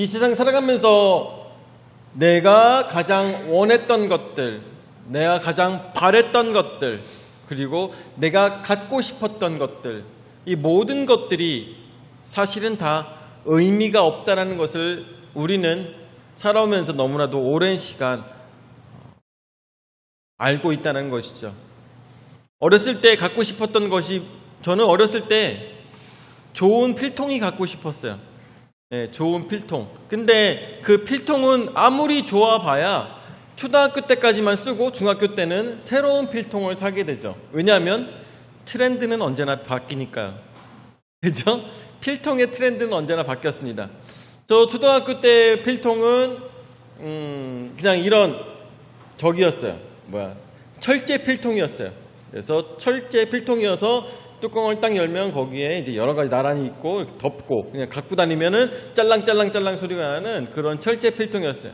이 세상 살아가면서 내가 가장 원했던 것들, 내가 가장 바랬던 것들, 그리고 내가 갖고 싶었던 것들, 이 모든 것들이 사실은 다 의미가 없다라는 것을 우리는 살아오면서 너무나도 오랜 시간 알고 있다는 것이죠. 어렸을 때 갖고 싶었던 것이 저는 어렸을 때 좋은 필통이 갖고 싶었어요. 네, 좋은 필통. 근데 그 필통은 아무리 좋아봐야 초등학교 때까지만 쓰고 중학교 때는 새로운 필통을 사게 되죠. 왜냐하면 트렌드는 언제나 바뀌니까요. 그죠? 필통의 트렌드는 언제나 바뀌었습니다. 저 초등학교 때 필통은 음, 그냥 이런 저기였어요. 뭐야? 철제 필통이었어요. 그래서 철제 필통이어서 뚜껑을 딱 열면 거기에 이제 여러 가지 나란히 있고 덮고 그냥 갖고 다니면은 짤랑짤랑짤랑 소리가 나는 그런 철제 필통이었어요.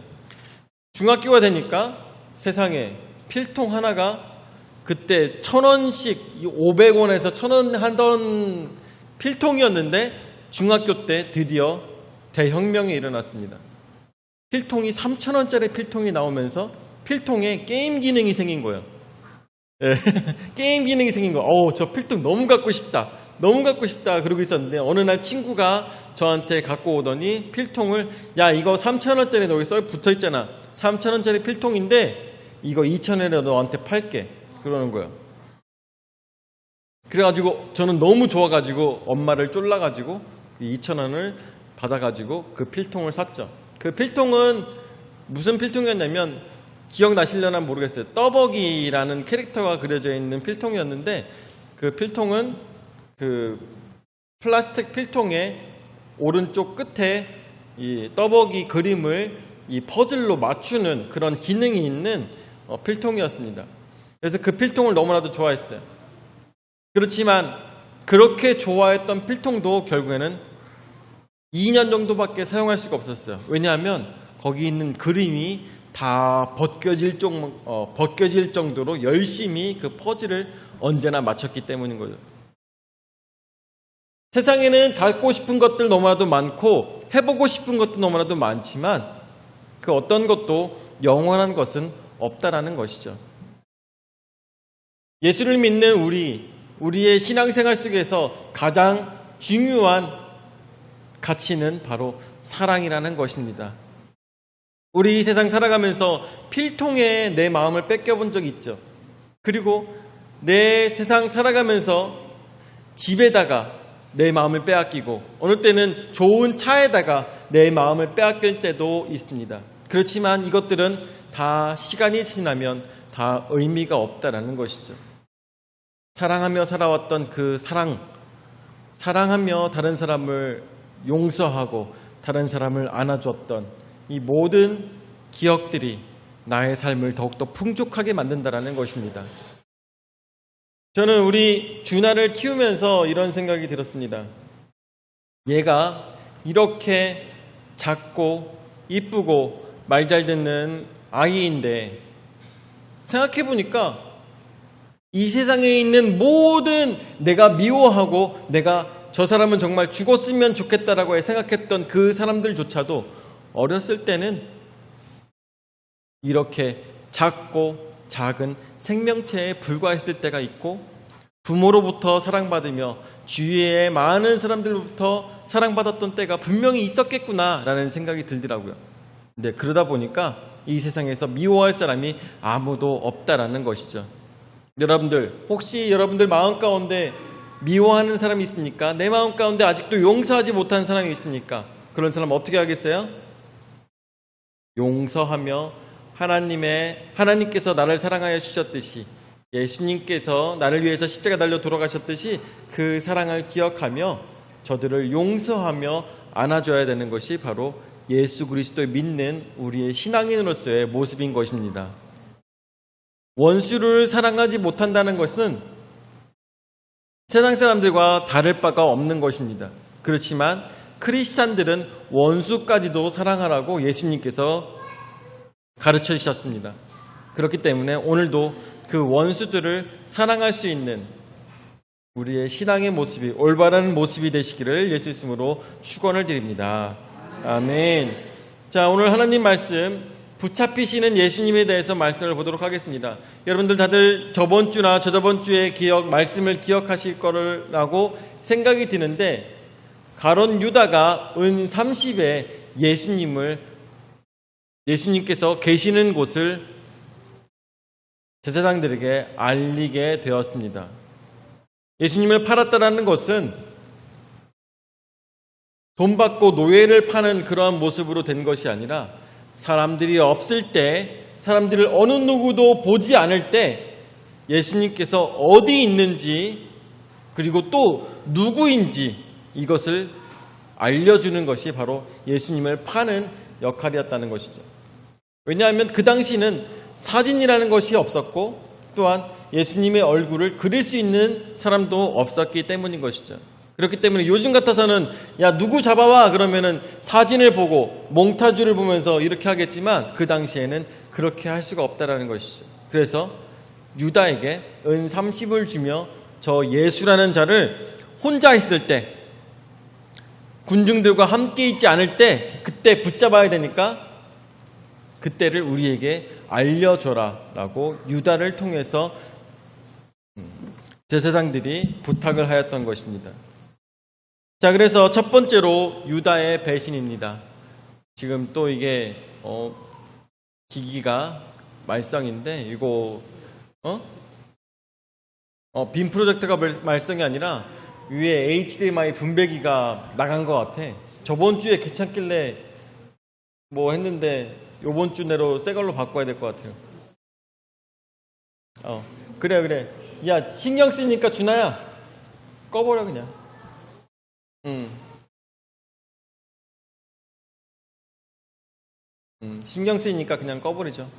중학교가 되니까 세상에 필통 하나가 그때 천 원씩 500원에서 천원 하던 필통이었는데 중학교 때 드디어 대혁명이 일어났습니다. 필통이 3천 원짜리 필통이 나오면서 필통에 게임 기능이 생긴 거예요. 예, 게임 기능이 생긴 거. 어우, 저 필통 너무 갖고 싶다. 너무 갖고 싶다. 그러고 있었는데 어느 날 친구가 저한테 갖고 오더니 필통을 야, 이거 3,000원짜리 여기 써 붙어 있잖아. 3,000원짜리 필통인데 이거 2,000원에 너한테 팔게. 그러는 거예요. 그래가지고 저는 너무 좋아가지고 엄마를 쫄라가지고 2,000원을 받아가지고 그 필통을 샀죠. 그 필통은 무슨 필통이었냐면 기억나실려나 모르겠어요. 떠벅이라는 캐릭터가 그려져 있는 필통이었는데 그 필통은 그 플라스틱 필통의 오른쪽 끝에 이 떠벅이 그림을 이 퍼즐로 맞추는 그런 기능이 있는 어, 필통이었습니다. 그래서 그 필통을 너무나도 좋아했어요. 그렇지만 그렇게 좋아했던 필통도 결국에는 2년 정도밖에 사용할 수가 없었어요. 왜냐하면 거기 있는 그림이 다 벗겨질, 정, 어, 벗겨질 정도로 열심히 그 퍼즐을 언제나 맞췄기 때문인 거죠. 세상에는 갖고 싶은 것들 너무나도 많고 해보고 싶은 것도 너무나도 많지만 그 어떤 것도 영원한 것은 없다라는 것이죠. 예수를 믿는 우리, 우리의 신앙생활 속에서 가장 중요한 가치는 바로 사랑이라는 것입니다. 우리 이 세상 살아가면서 필통에 내 마음을 뺏겨본 적이 있죠. 그리고 내 세상 살아가면서 집에다가 내 마음을 빼앗기고 어느 때는 좋은 차에다가 내 마음을 빼앗길 때도 있습니다. 그렇지만 이것들은 다 시간이 지나면 다 의미가 없다라는 것이죠. 사랑하며 살아왔던 그 사랑, 사랑하며 다른 사람을 용서하고 다른 사람을 안아줬던 이 모든 기억들이 나의 삶을 더욱더 풍족하게 만든다라는 것입니다. 저는 우리 준하를 키우면서 이런 생각이 들었습니다. 얘가 이렇게 작고 이쁘고 말 잘 듣는 아이인데 생각해 보니까 이 세상에 있는 모든 내가 미워하고 내가 저 사람은 정말 죽었으면 좋겠다라고 생각했던 그 사람들조차도 어렸을 때는 이렇게 작고 작은 생명체에 불과했을 때가 있고 부모로부터 사랑받으며 주위의 많은 사람들로부터 사랑받았던 때가 분명히 있었겠구나라는 생각이 들더라고요. 근데 그러다 보니까 이 세상에서 미워할 사람이 아무도 없다라는 것이죠. 여러분들 혹시 여러분들 마음 가운데 미워하는 사람이 있습니까? 내 마음 가운데 아직도 용서하지 못한 사람이 있습니까? 그런 사람 어떻게 하겠어요? 용서하며 하나님의 하나님께서 나를 사랑하여 주셨듯이 예수님께서 나를 위해서 십자가 달려 돌아가셨듯이 그 사랑을 기억하며 저들을 용서하며 안아줘야 되는 것이 바로 예수 그리스도를 믿는 우리의 신앙인으로서의 모습인 것입니다. 원수를 사랑하지 못한다는 것은 세상 사람들과 다를 바가 없는 것입니다. 그렇지만 크리스찬들은 원수까지도 사랑하라고 예수님께서 가르쳐 주셨습니다. 그렇기 때문에 오늘도 그 원수들을 사랑할 수 있는 우리의 신앙의 모습이 올바른 모습이 되시기를 예수 이름으로 축원을 드립니다. 아멘. 자, 오늘 하나님 말씀 붙잡히시는 예수님에 대해서 말씀을 보도록 하겠습니다. 여러분들 다들 저번 주나 저저번 주에 기억 말씀을 기억하실 거라고 생각이 드는데 가론 유다가 은 30에 예수님을 예수님께서 계시는 곳을 제사장들에게 알리게 되었습니다. 예수님을 팔았다라는 것은 돈 받고 노예를 파는 그러한 모습으로 된 것이 아니라 사람들이 없을 때, 사람들을 어느 누구도 보지 않을 때 예수님께서 어디 있는지 그리고 또 누구인지 이것을 알려주는 것이 바로 예수님을 파는 역할이었다는 것이죠. 왜냐하면 그 당시는 사진이라는 것이 없었고 또한 예수님의 얼굴을 그릴 수 있는 사람도 없었기 때문인 것이죠. 그렇기 때문에 요즘 같아서는 야 누구 잡아와 그러면은 사진을 보고 몽타주를 보면서 이렇게 하겠지만 그 당시에는 그렇게 할 수가 없다라는 것이죠. 그래서 유다에게 은 30을 주며 저 예수라는 자를 혼자 있을 때 군중들과 함께 있지 않을 때 그때 붙잡아야 되니까 그때를 우리에게 알려줘라라고 유다를 통해서 제사장들이 부탁을 하였던 것입니다. 자, 그래서 첫 번째로 유다의 배신입니다. 지금 또 이게 어, 기기가 말썽인데 이거 어? 어, 빔 프로젝트가 말- 말썽이 아니라 위에 HDMI 분배기가 나간 것 같아. 저번 주에 괜찮길래 뭐 했는데 요번 주 내로 새 걸로 바꿔야 될 것 같아요. 어, 그래 그래. 야 신경 쓰니까 준아야 꺼버려 그냥. 음. 음, 신경 쓰이니까 그냥 꺼버리죠.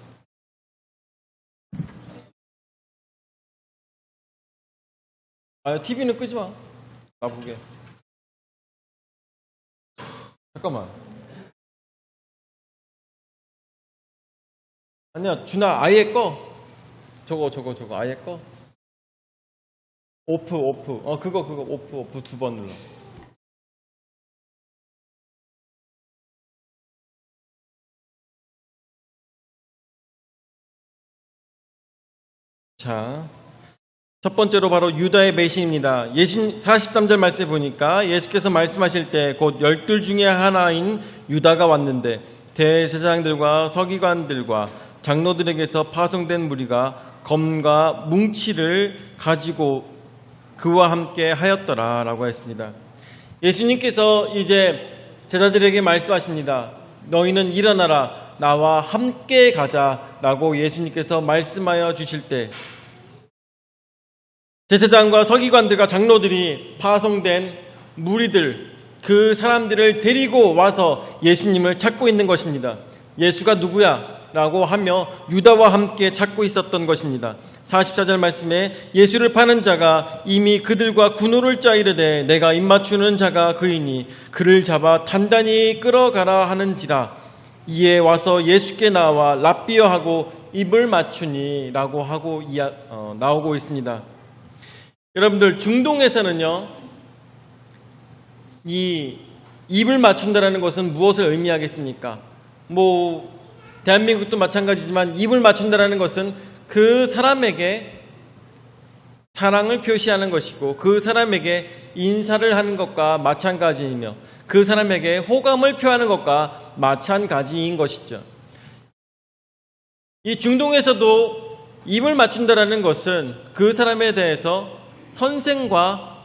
아, TV는 끄지 마. 나 보게. 잠깐만. 아니야, 준아, 아예 꺼. 저거, 저거, 저거, 아예 꺼. 오프, 오프. 어, 그거, 그거, 오프, 오프 두 번 눌러. 자, 첫 번째로 바로 유다의 배신입니다. 예수 43절 말씀에 보니까 예수께서 말씀하실 때 곧 열둘 중에 하나인 유다가 왔는데 대제사장들과 서기관들과 장로들에게서 파송된 무리가 검과 뭉치를 가지고 그와 함께 하였더라 라고 했습니다. 예수님께서 이제 제자들에게 말씀하십니다. 너희는 일어나라 나와 함께 가자 라고 예수님께서 말씀하여 주실 때 제사장과 서기관들과 장로들이 파송된 무리들 그 사람들을 데리고 와서 예수님을 찾고 있는 것입니다. 예수가 누구야? 라고 하며 유다와 함께 찾고 있었던 것입니다. 44절 말씀에 예수를 파는 자가 이미 그들과 군호를 짜 이르되 내가 입맞추는 자가 그이니 그를 잡아 단단히 끌어가라 하는지라 이에 와서 예수께 나와 랍비어 하고 입을 맞추니라고 하고 나오고 있습니다. 여러분들 중동에서는요 이 입을 맞춘다라는 것은 무엇을 의미하겠습니까? 뭐 대한민국도 마찬가지지만 입을 맞춘다라는 것은 그 사람에게 사랑을 표시하는 것이고 그 사람에게 인사를 하는 것과 마찬가지이며 그 사람에게 호감을 표하는 것과 마찬가지인 것이죠. 이 중동에서도 입을 맞춘다라는 것은 그 사람에 대해서 선생과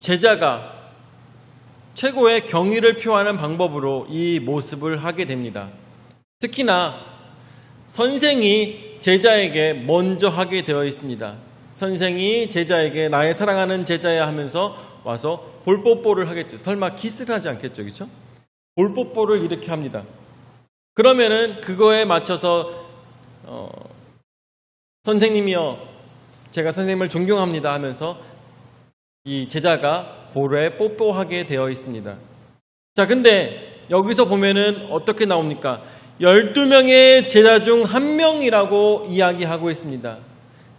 제자가 최고의 경의를 표하는 방법으로 이 모습을 하게 됩니다. 특히나 선생이 제자에게 먼저 하게 되어 있습니다. 선생이 제자에게 나의 사랑하는 제자야 하면서 와서 볼뽀뽀를 하겠죠. 설마 키스를 하지 않겠죠. 그렇죠? 볼뽀뽀를 이렇게 합니다. 그러면은 그거에 맞춰서 어, 선생님이여 제가 선생님을 존경합니다 하면서 이 제자가 볼에 뽀뽀하게 되어 있습니다. 자, 근데 여기서 보면은 어떻게 나옵니까? 12명의 제자 중 한 명이라고 이야기하고 있습니다.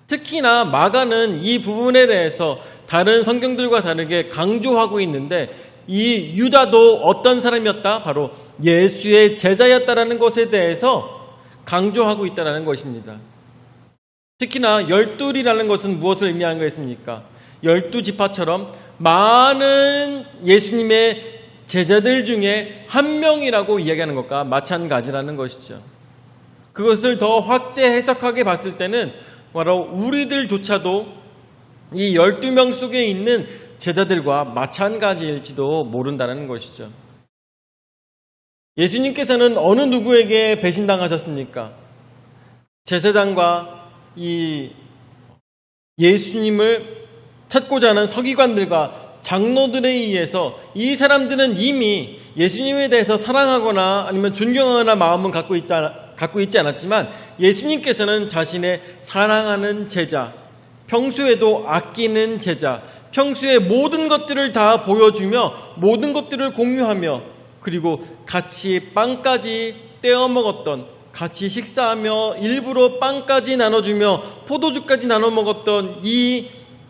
특히나 마가는 이 부분에 대해서 다른 성경들과 다르게 강조하고 있는데 이 유다도 어떤 사람이었다? 바로 예수의 제자였다라는 것에 대해서 강조하고 있다라는 것입니다. 특히나 열둘이라는 것은 무엇을 의미하는 것입니까? 열두 지파처럼 많은 예수님의 제자들 중에 한 명이라고 이야기하는 것과 마찬가지라는 것이죠. 그것을 더 확대 해석하게 봤을 때는 바로 우리들조차도 이 12명 속에 있는 제자들과 마찬가지일지도 모른다는 것이죠. 예수님께서는 어느 누구에게 배신당하셨습니까? 제사장과 이 예수님을 찾고자 하는 서기관들과 장로들에 의해서 이 사람들은 이미 예수님에 대해서 사랑하거나 아니면 존경하거나 마음은 갖고 있지, 않, 갖고 있지 않았지만 예수님께서는 자신의 사랑하는 제자, 평소에도 아끼는 제자, 평소에 모든 것들을 다 보여주며 모든 것들을 공유하며 그리고 같이 빵까지 떼어 먹었던 같이 식사하며 일부러 빵까지 나눠주며 포도주까지 나눠 먹었던 이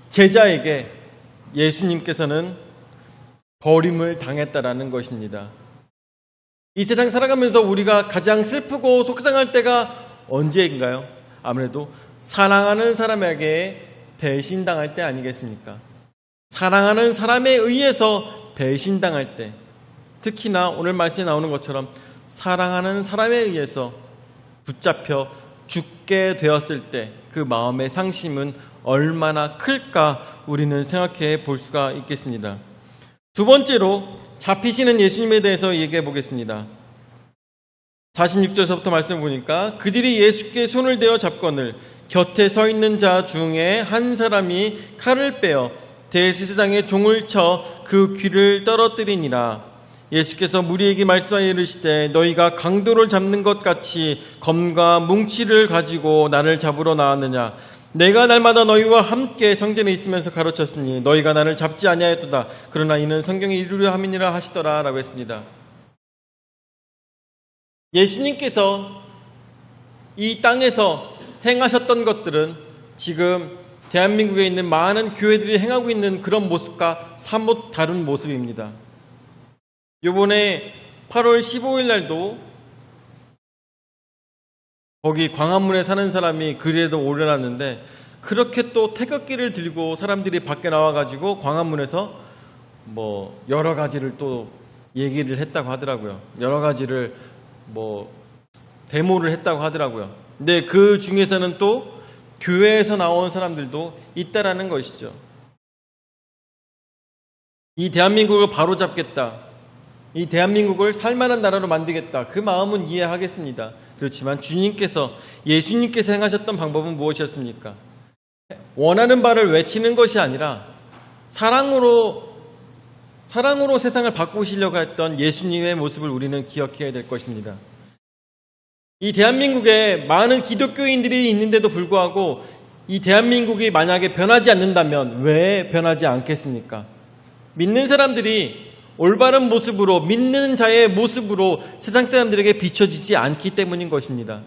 제자에게 예수님께서는 버림을 당했다라는 것입니다. 이 세상 살아가면서 우리가 가장 슬프고 속상할 때가 언제인가요? 아무래도 사랑하는 사람에게 배신당할 때 아니겠습니까? 사랑하는 사람에 의해서 배신당할 때, 특히나 오늘 말씀에 나오는 것처럼 사랑하는 사람에 의해서 붙잡혀 죽게 되었을 때 그 마음의 상심은 얼마나 클까 우리는 생각해 볼 수가 있겠습니다. 두 번째로 잡히시는 예수님에 대해서 얘기해 보겠습니다. 46절에서부터 말씀 보니까 그들이 예수께 손을 대어 잡거늘 곁에 서 있는 자 중에 한 사람이 칼을 빼어 대제사장의 종을 쳐 그 귀를 떨어뜨리니라. 예수께서 무리에게 말씀하여 이르시되 너희가 강도를 잡는 것 같이 검과 뭉치를 가지고 나를 잡으러 나왔느냐 내가 날마다 너희와 함께 성전에 있으면서 가르쳤으니 너희가 나를 잡지 아니하였도다 그러나 이는 성경에 이루려 함이니라 하시더라라고 했습니다. 예수님께서 이 땅에서 행하셨던 것들은 지금 대한민국에 있는 많은 교회들이 행하고 있는 그런 모습과 사뭇 다른 모습입니다. 요번에 8월 15일 날도 거기 광화문에 사는 사람이 글에도 올려놨는데 그렇게 또 태극기를 들고 사람들이 밖에 나와가지고 광화문에서 뭐 여러 가지를 또 얘기를 했다고 하더라고요. 여러 가지를 뭐 데모를 했다고 하더라고요. 근데 그 중에서는 또 교회에서 나온 사람들도 있다라는 것이죠. 이 대한민국을 바로잡겠다. 이 대한민국을 살만한 나라로 만들겠다. 그 마음은 이해하겠습니다. 그렇지만 주님께서 예수님께서 행하셨던 방법은 무엇이었습니까? 원하는 바를 외치는 것이 아니라 사랑으로 사랑으로 세상을 바꾸시려고 했던 예수님의 모습을 우리는 기억해야 될 것입니다. 이 대한민국에 많은 기독교인들이 있는데도 불구하고 이 대한민국이 만약에 변하지 않는다면 왜 변하지 않겠습니까? 믿는 사람들이 올바른 모습으로 믿는 자의 모습으로 세상 사람들에게 비춰지지 않기 때문인 것입니다.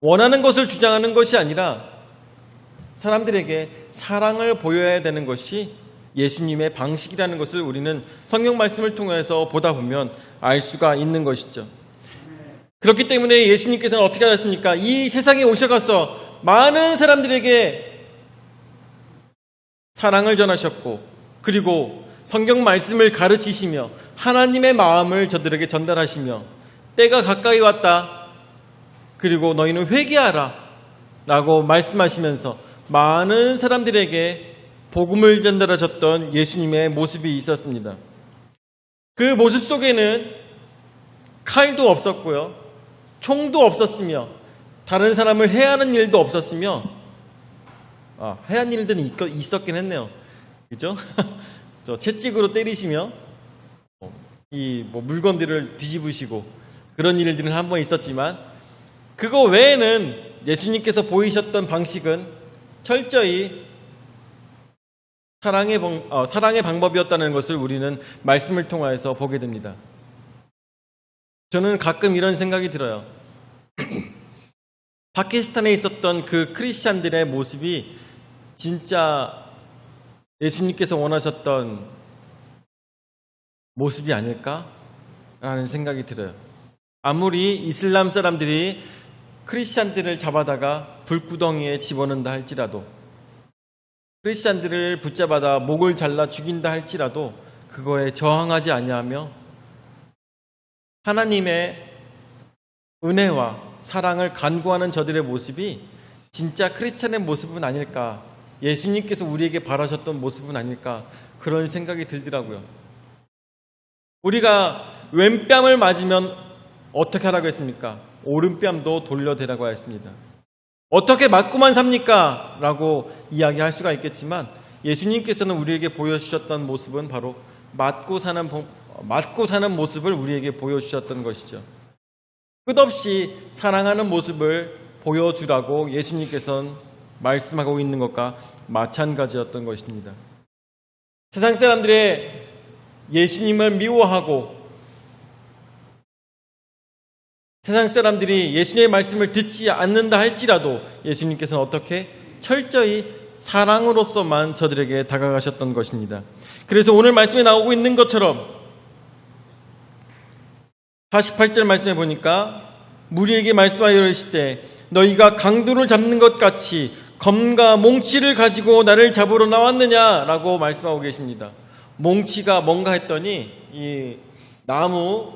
원하는 것을 주장하는 것이 아니라 사람들에게 사랑을 보여야 되는 것이 예수님의 방식이라는 것을 우리는 성경 말씀을 통해서 보다 보면 알 수가 있는 것이죠. 그렇기 때문에 예수님께서는 어떻게 하셨습니까? 이 세상에 오셔가서 많은 사람들에게 사랑을 전하셨고 그리고 성경 말씀을 가르치시며 하나님의 마음을 저들에게 전달하시며 때가 가까이 왔다. 그리고 너희는 회개하라. 라고 말씀하시면서 많은 사람들에게 복음을 전달하셨던 예수님의 모습이 있었습니다. 그 모습 속에는 칼도 없었고요. 총도 없었으며 다른 사람을 해하는 일도 없었으며 아, 해한 일들은 있었긴 했네요. 그죠? 저 채찍으로 때리시며 이 뭐 물건들을 뒤집으시고 그런 일들은 한 번 있었지만 그거 외에는 예수님께서 보이셨던 방식은 철저히 사랑의, 방, 어, 사랑의 방법이었다는 것을 우리는 말씀을 통하여서 보게 됩니다. 저는 가끔 이런 생각이 들어요. 파키스탄에 있었던 그 크리스찬들의 모습이 진짜 예수님께서 원하셨던 모습이 아닐까라는 생각이 들어요. 아무리 이슬람 사람들이 크리스찬들을 잡아다가 불구덩이에 집어넣는다 할지라도 크리스찬들을 붙잡아다 목을 잘라 죽인다 할지라도 그거에 저항하지 아니하며 하나님의 은혜와 사랑을 간구하는 저들의 모습이 진짜 크리스찬의 모습은 아닐까 예수님께서 우리에게 바라셨던 모습은 아닐까 그런 생각이 들더라고요. 우리가 왼뺨을 맞으면 어떻게 하라고 했습니까? 오른뺨도 돌려대라고 하였습니다. 어떻게 맞고만 삽니까? 라고 이야기할 수가 있겠지만 예수님께서는 우리에게 보여주셨던 모습은 바로 맞고 사는, 보- 맞고 사는 모습을 우리에게 보여주셨던 것이죠. 끝없이 사랑하는 모습을 보여주라고 예수님께서는 말씀하고 있는 것과 마찬가지였던 것입니다. 세상 사람들의 예수님을 미워하고 세상 사람들이 예수님의 말씀을 듣지 않는다 할지라도 예수님께서는 어떻게 철저히 사랑으로서만 저들에게 다가가셨던 것입니다. 그래서 오늘 말씀에 나오고 있는 것처럼 48절 말씀에 보니까 무리에게 말씀하여 이르시되 너희가 강도를 잡는 것 같이 검과 몽치를 가지고 나를 잡으러 나왔느냐라고 말씀하고 계십니다. 몽치가 뭔가 했더니 이 나무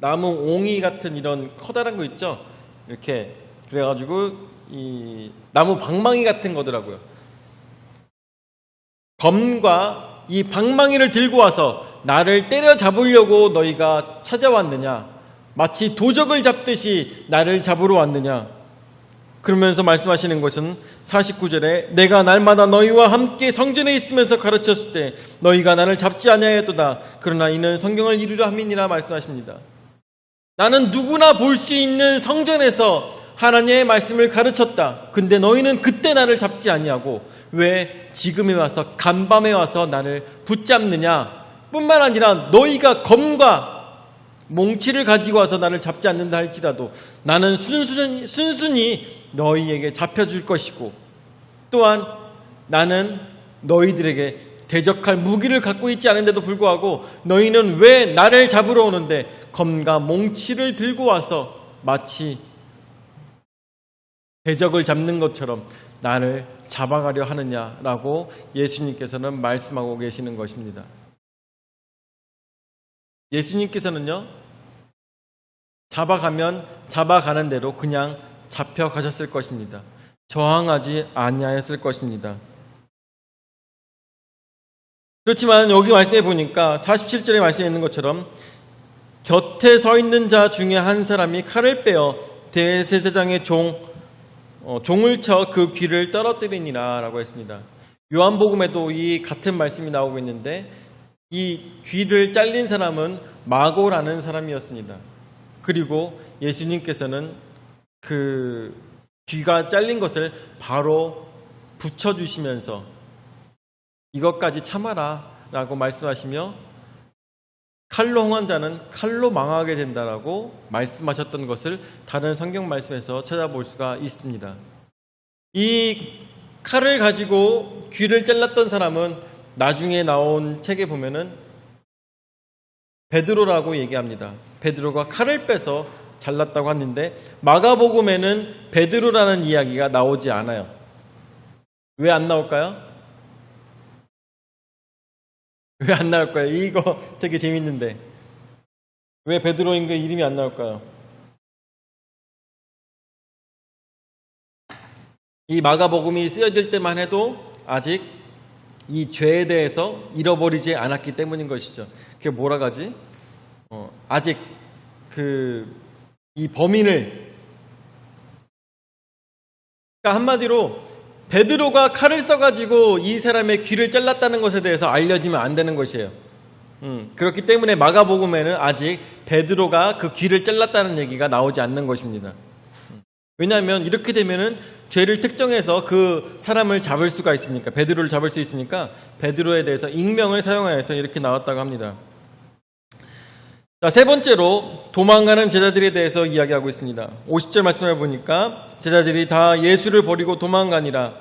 나무 옹이 같은 이런 커다란 거 있죠. 이렇게 그래가지고 이 나무 방망이 같은 거더라고요. 검과 이 방망이를 들고 와서 나를 때려 잡으려고 너희가 찾아왔느냐? 마치 도적을 잡듯이 나를 잡으러 왔느냐? 그러면서 말씀하시는 것은 49절에 내가 날마다 너희와 함께 성전에 있으면서 가르쳤을 때 너희가 나를 잡지 아니하였도다. 그러나 이는 성경을 이루려 함이니라 말씀하십니다. 나는 누구나 볼 수 있는 성전에서 하나님의 말씀을 가르쳤다. 근데 너희는 그때 나를 잡지 아니하고 왜 지금에 와서 간밤에 와서 나를 붙잡느냐? 뿐만 아니라 너희가 검과 몽치를 가지고 와서 나를 잡지 않는다 할지라도 나는 순순히, 순순히 너희에게 잡혀줄 것이고 또한 나는 너희들에게 대적할 무기를 갖고 있지 않은데도 불구하고 너희는 왜 나를 잡으러 오는데 검과 몽치를 들고 와서 마치 대적을 잡는 것처럼 나를 잡아가려 하느냐라고 예수님께서는 말씀하고 계시는 것입니다. 예수님께서는요, 잡아가면 잡아가는 대로 그냥 잡혀가셨을 것입니다. 저항하지 아니하였을 것입니다. 그렇지만 여기 말씀해 보니까 47절에 말씀해 있는 것처럼 곁에 서 있는 자 중에 한 사람이 칼을 빼어 대제사장의 종 어, 종을 쳐 그 귀를 떨어뜨리니라라고 했습니다. 요한복음에도 이 같은 말씀이 나오고 있는데 이 귀를 잘린 사람은 마고라는 사람이었습니다. 그리고 예수님께서는 그 귀가 잘린 것을 바로 붙여주시면서 이것까지 참아라 라고 말씀하시며 칼로 홍한 자는 칼로 망하게 된다라고 말씀하셨던 것을 다른 성경 말씀에서 찾아볼 수가 있습니다. 이 칼을 가지고 귀를 잘랐던 사람은 나중에 나온 책에 보면은 베드로라고 얘기합니다. 베드로가 칼을 빼서 잘랐다고 하는데 마가복음에는 베드로라는 이야기가 나오지 않아요. 왜 안 나올까요? 왜 안 나올까요? 이거 되게 재밌는데 왜 베드로인 그 이름이 안 나올까요? 이 마가복음이 쓰여질 때만 해도 아직 이 죄에 대해서 잃어버리지 않았기 때문인 것이죠. 그게 뭐라 가지? 어, 아직 그 이 범인을 그러니까 한마디로 베드로가 칼을 써가지고 이 사람의 귀를 잘랐다는 것에 대해서 알려지면 안 되는 것이에요. 음, 그렇기 때문에 마가복음에는 아직 베드로가 그 귀를 잘랐다는 얘기가 나오지 않는 것입니다. 음, 왜냐하면 이렇게 되면은 죄를 특정해서 그 사람을 잡을 수가 있으니까 베드로를 잡을 수 있으니까 베드로에 대해서 익명을 사용하여서 이렇게 나왔다고 합니다. 자, 세 번째로 도망가는 제자들에 대해서 이야기하고 있습니다. 50절 말씀을 보니까 제자들이 다 예수를 버리고 도망가니라.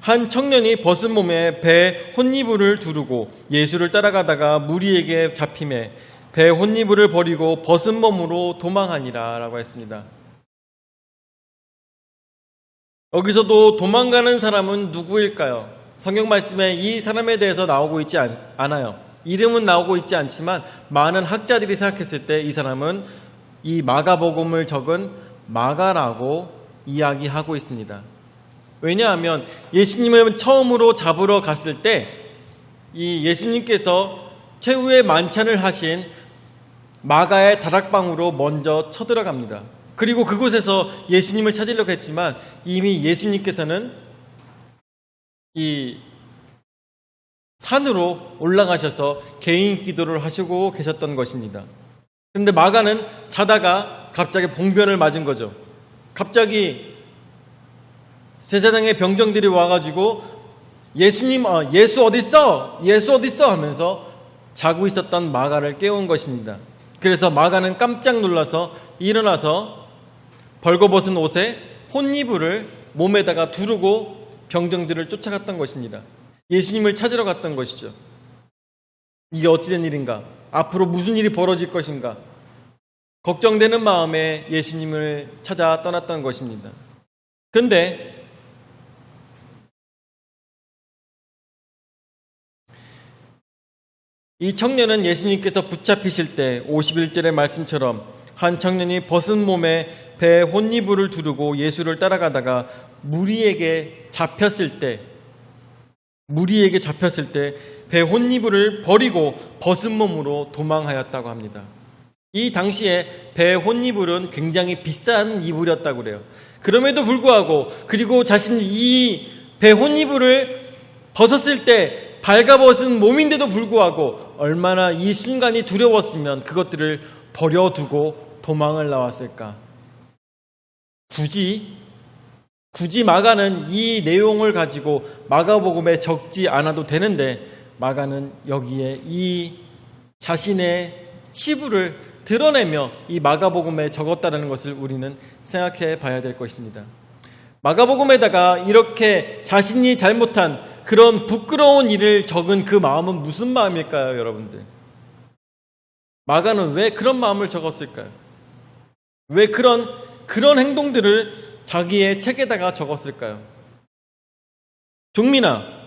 한 청년이 벗은 몸에 배 혼니부를 두르고 예수를 따라가다가 무리에게 잡힘에 배 혼니부를 버리고 벗은 몸으로 도망하니라 라고 했습니다. 여기서도 도망가는 사람은 누구일까요? 성경 말씀에 이 사람에 대해서 나오고 있지 않, 않아요. 이름은 나오고 있지 않지만 많은 학자들이 생각했을 때 이 사람은 이 마가복음을 적은 마가라고 이야기하고 있습니다. 왜냐하면 예수님을 처음으로 잡으러 갔을 때 이 예수님께서 최후의 만찬을 하신 마가의 다락방으로 먼저 쳐들어갑니다. 그리고 그곳에서 예수님을 찾으려고 했지만 이미 예수님께서는 이 산으로 올라가셔서 개인 기도를 하시고 계셨던 것입니다. 그런데 마가는 자다가 갑자기 봉변을 맞은 거죠. 갑자기 제사장의 병정들이 와가지고 예수님, 아, 예수 어딨어? 예수 어딨어? 하면서 자고 있었던 마가를 깨운 것입니다. 그래서 마가는 깜짝 놀라서 일어나서 벌거벗은 옷에 혼이불을 몸에다가 두르고 병정들을 쫓아갔던 것입니다. 예수님을 찾으러 갔던 것이죠. 이게 어찌된 일인가? 앞으로 무슨 일이 벌어질 것인가? 걱정되는 마음에 예수님을 찾아 떠났던 것입니다. 근데 이 청년은 예수님께서 붙잡히실 때 51절의 말씀처럼 한 청년이 벗은 몸에 배에 혼이불을 두르고 예수를 따라가다가 무리에게 잡혔을 때 무리에게 잡혔을 때 배 혼이불을 버리고 벗은 몸으로 도망하였다고 합니다. 이 당시에 배 혼이불은 굉장히 비싼 이불이었다고 그래요. 그럼에도 불구하고 그리고 자신이 이배 혼이불을 벗었을 때 발가벗은 몸인데도 불구하고 얼마나 이 순간이 두려웠으면 그것들을 버려두고 도망을 나왔을까. 굳이 굳이 마가는 이 내용을 가지고 마가복음에 적지 않아도 되는데 마가는 여기에 이 자신의 치부를 드러내며 이 마가복음에 적었다는 것을 우리는 생각해 봐야 될 것입니다. 마가복음에다가 이렇게 자신이 잘못한 그런 부끄러운 일을 적은 그 마음은 무슨 마음일까요, 여러분들? 마가는 왜 그런 마음을 적었을까요? 왜 그런 그런 행동들을 자기의 책에다가 적었을까요? 종민아,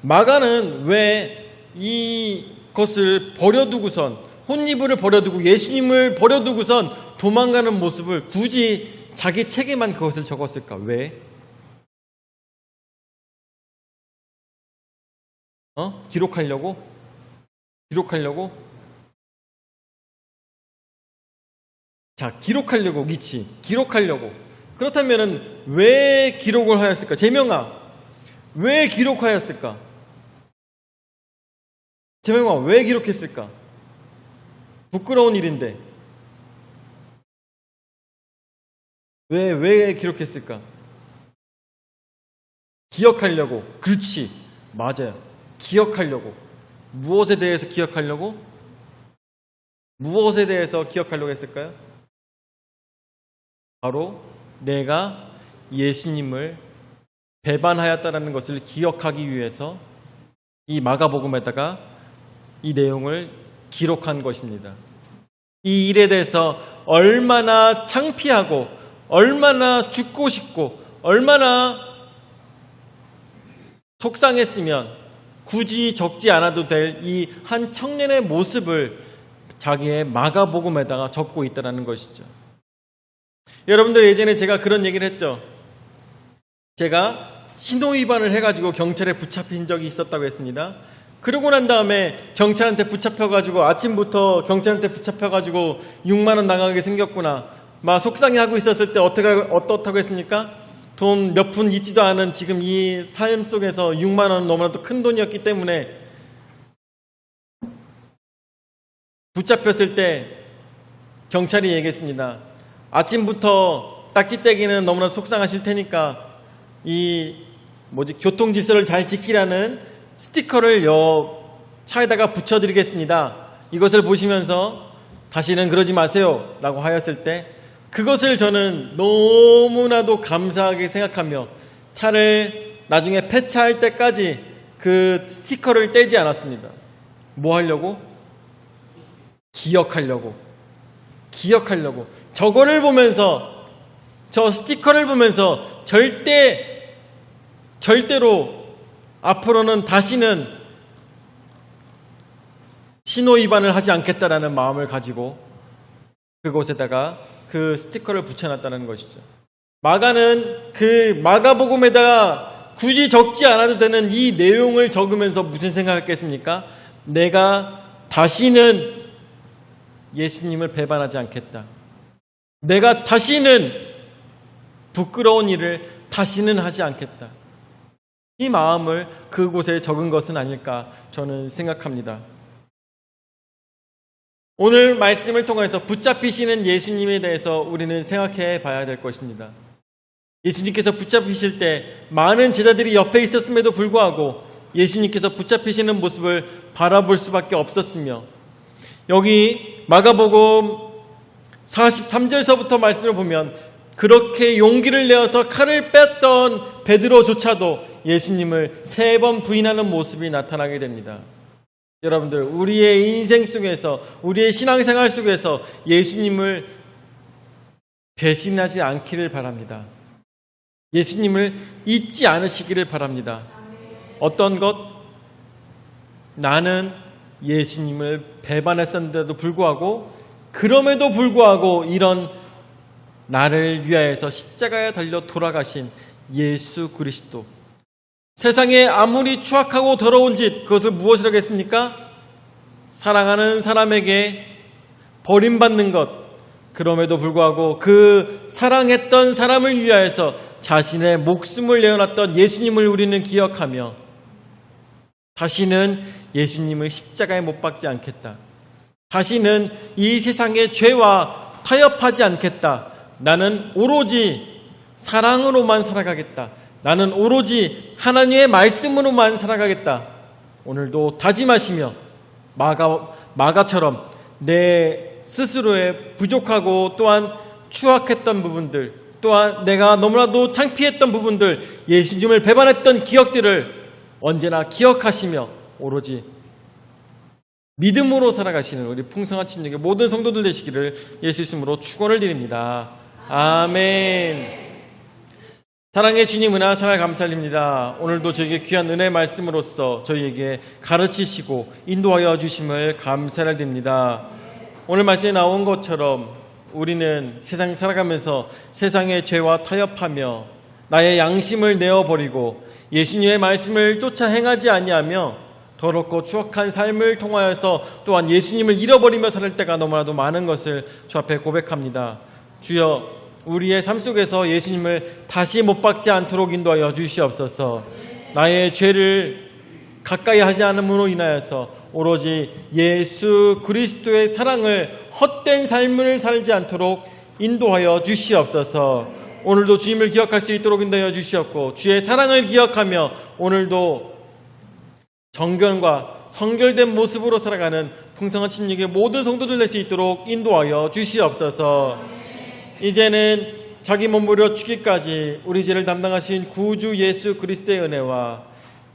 마가는 왜 이것을 버려두고선 혼이불을 버려두고 예수님을 버려두고선 도망가는 모습을 굳이 자기 책에만 그것을 적었을까? 왜? 어? 기록하려고? 기록하려고? 자, 기록하려고, 미치. 기록하려고. 그렇다면 왜 기록을 하였을까? 제명아, 왜 기록하였을까? 제명아, 왜 기록했을까? 부끄러운 일인데. 왜, 왜 기록했을까? 기억하려고. 그렇지. 맞아요. 기억하려고. 무엇에 대해서 기억하려고? 무엇에 대해서 기억하려고 했을까요? 바로 내가 예수님을 배반하였다는 것을 기억하기 위해서 이 마가복음에다가 이 내용을 기록한 것입니다. 이 일에 대해서 얼마나 창피하고 얼마나 죽고 싶고 얼마나 속상했으면 굳이 적지 않아도 될 이 한 청년의 모습을 자기의 마가복음에다가 적고 있다는 것이죠. 여러분들 예전에 제가 그런 얘기를 했죠. 제가 신호 위반을 해가지고 경찰에 붙잡힌 적이 있었다고 했습니다. 그러고 난 다음에 경찰한테 붙잡혀가지고 아침부터 경찰한테 붙잡혀가지고 6만 원 나가게 생겼구나. 막 속상해하고 있었을 때 어떻게 어떻다고 했습니까? 돈 몇 푼 있지도 않은 지금 이 삶 속에서 6만 원 너무나도 큰 돈이었기 때문에 붙잡혔을 때 경찰이 얘기했습니다. 아침부터 딱지 떼기는 너무나 속상하실 테니까 이 뭐지 교통 질서를 잘 지키라는 스티커를 여 차에다가 붙여드리겠습니다. 이것을 보시면서 다시는 그러지 마세요. 라고 하였을 때 그것을 저는 너무나도 감사하게 생각하며 차를 나중에 폐차할 때까지 그 스티커를 떼지 않았습니다. 뭐 하려고? 기억하려고. 기억하려고. 저거를 보면서 저 스티커를 보면서 절대 절대로 앞으로는 다시는 신호 위반을 하지 않겠다라는 마음을 가지고 그곳에다가 그 스티커를 붙여놨다는 것이죠. 마가는 그 마가복음에다가 굳이 적지 않아도 되는 이 내용을 적으면서 무슨 생각했겠습니까? 내가 다시는 예수님을 배반하지 않겠다. 내가 다시는 부끄러운 일을 다시는 하지 않겠다. 이 마음을 그곳에 적은 것은 아닐까 저는 생각합니다. 오늘 말씀을 통해서 붙잡히시는 예수님에 대해서 우리는 생각해 봐야 될 것입니다. 예수님께서 붙잡히실 때 많은 제자들이 옆에 있었음에도 불구하고 예수님께서 붙잡히시는 모습을 바라볼 수밖에 없었으며 여기 마가복음 43절서부터 말씀을 보면 그렇게 용기를 내어서 칼을 뺐던 베드로조차도 예수님을 세 번 부인하는 모습이 나타나게 됩니다. 여러분들, 우리의 인생 속에서, 우리의 신앙생활 속에서 예수님을 배신하지 않기를 바랍니다. 예수님을 잊지 않으시기를 바랍니다. 어떤 것? 나는 예수님을 배반했었는데도 불구하고, 그럼에도 불구하고 이런 나를 위하여서 십자가에 달려 돌아가신 예수 그리스도. 세상에 아무리 추악하고 더러운 짓, 그것을 무엇이라고 했습니까? 사랑하는 사람에게 버림받는 것. 그럼에도 불구하고 그 사랑했던 사람을 위하여서 자신의 목숨을 내어놨던 예수님을 우리는 기억하며 다시는 예수님을 십자가에 못 박지 않겠다. 다시는 이 세상의 죄와 타협하지 않겠다. 나는 오로지 사랑으로만 살아가겠다. 나는 오로지 하나님의 말씀으로만 살아가겠다. 오늘도 다짐하시며 마가, 마가처럼 내 스스로의 부족하고 또한 추악했던 부분들, 또한 내가 너무나도 창피했던 부분들, 예수님을 배반했던 기억들을 언제나 기억하시며 오로지 믿음으로 살아가시는 우리 풍성한 친족의 모든 성도들 되시기를 예수 이름으로 축원을 드립니다. 아멘. 사랑의 주님 은하 사랑 감사드립니다. 오늘도 저에게 귀한 은혜 말씀으로써 저희에게 가르치시고 인도하여 주심을 감사를 드립니다. 오늘 말씀에 나온 것처럼 우리는 세상 살아가면서 세상의 죄와 타협하며 나의 양심을 내어버리고 예수님의 말씀을 쫓아 행하지 아니하며 더럽고 추악한 삶을 통하여서 또한 예수님을 잃어버리며 살 때가 너무나도 많은 것을 주 앞에 고백합니다. 주여 우리의 삶 속에서 예수님을 다시 못 박지 않도록 인도하여 주시옵소서. 나의 죄를 가까이 하지 않음으로 인하여서 오로지 예수 그리스도의 사랑을 헛된 삶을 살지 않도록 인도하여 주시옵소서. 오늘도 주님을 기억할 수 있도록 인도하여 주시옵고 주의 사랑을 기억하며 오늘도 정결과 성결된 모습으로 살아가는 풍성한 침략의 모든 성도들 될 수 있도록 인도하여 주시옵소서. 이제는 자기 몸부려 죽기까지 우리 죄를 담당하신 구주 예수 그리스도의 은혜와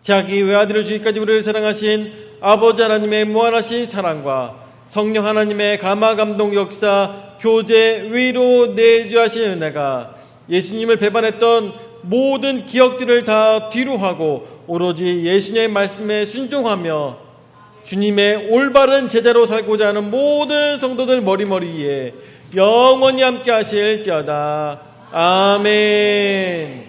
자기 외아들을 주기까지 우리를 사랑하신 아버지 하나님의 무한하신 사랑과 성령 하나님의 감화 감동 역사 교제 위로 내주하신 은혜가 예수님을 배반했던 모든 기억들을 다 뒤로 하고 오로지 예수님의 말씀에 순종하며 주님의 올바른 제자로 살고자 하는 모든 성도들 머리머리에 영원히 함께 하실지어다. 아멘.